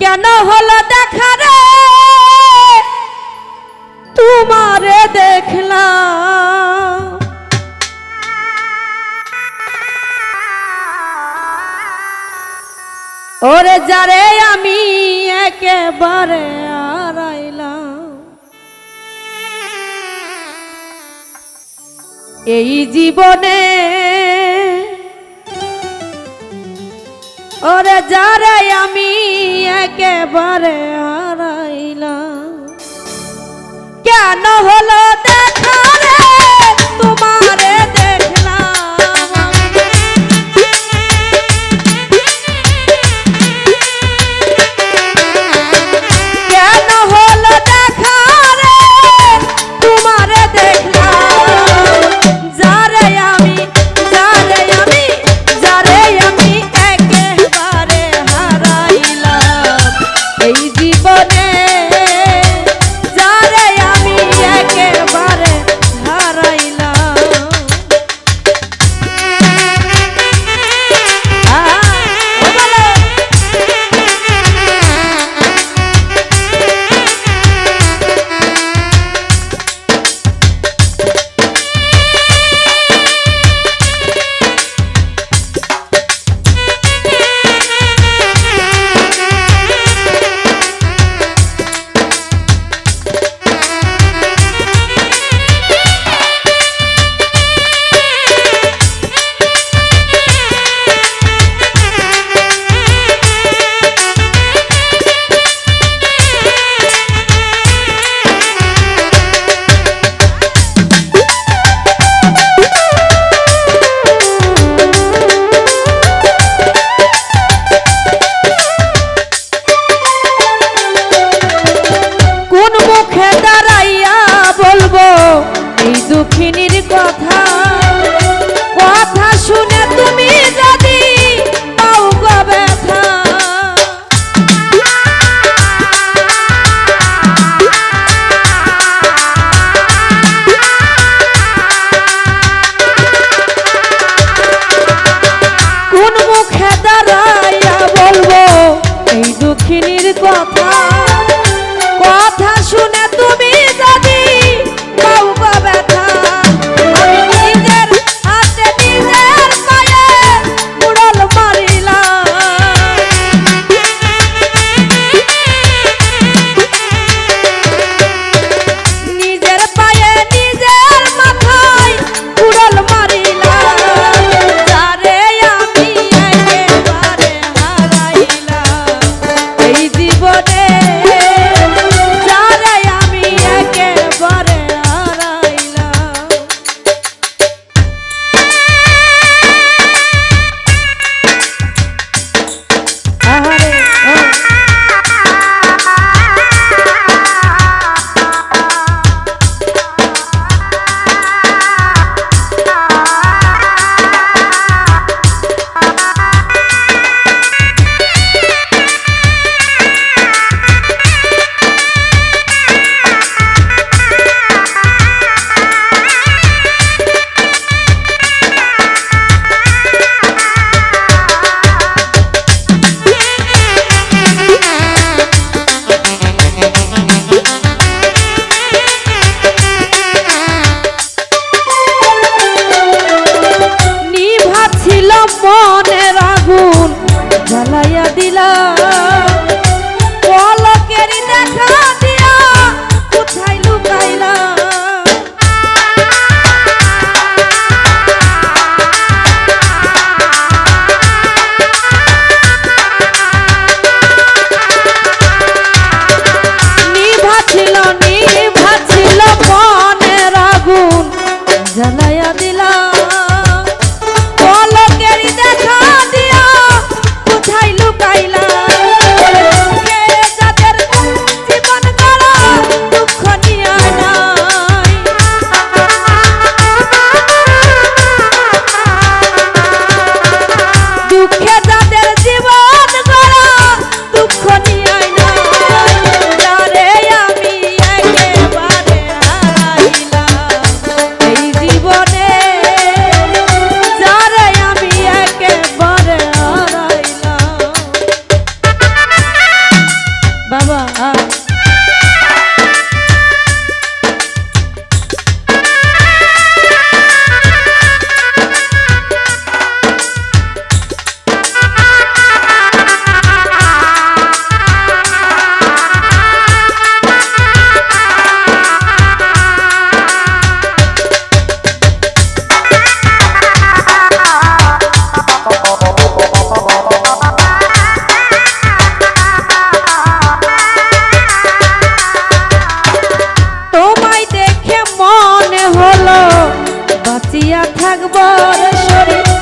কেন হলো দেখা রে? তোমারে দেখলাম। ওরে যারে আমি একেবারে আড়াইলাম এই জীবনে ওরে যারে আমি একেবারে হারাইলাম। কেন হলো দেখা তোমার বলব এই দুঃখিনীর কথা love. থাকবো সরে